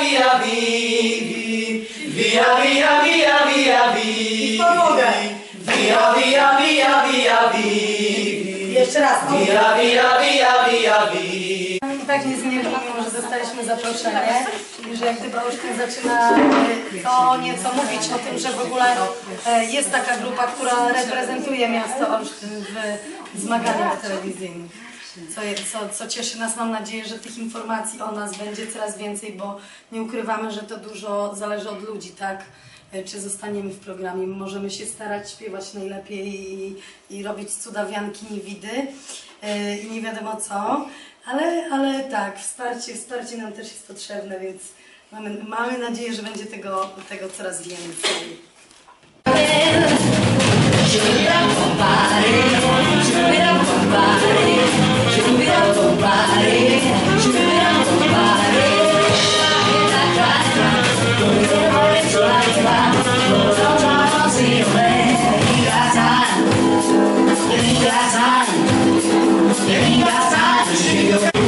via vivi, via via via via vivi. Pomogę. Via via via via vivi. Jeszcze raz. Via via via via vivi. Tak niezmiernie, mimo że dostaliśmy zaproszenie i że jak gdyby Olsztyn zaczyna e, to nieco mówić o tym, że w ogóle e, jest taka grupa, która reprezentuje miasto Olsztyn w zmaganiach telewizyjnych. Co, co, co cieszy nas, mam nadzieję, że tych informacji o nas będzie coraz więcej, bo nie ukrywamy, że to dużo zależy od ludzi, tak? E, Czy zostaniemy w programie, możemy się starać śpiewać najlepiej i, i robić cudawianki, niewidy e, i nie wiadomo co, ale, ale tak, wsparcie, wsparcie nam też jest potrzebne, więc mamy, mamy nadzieję, że będzie tego, tego coraz więcej. engraçado, chega.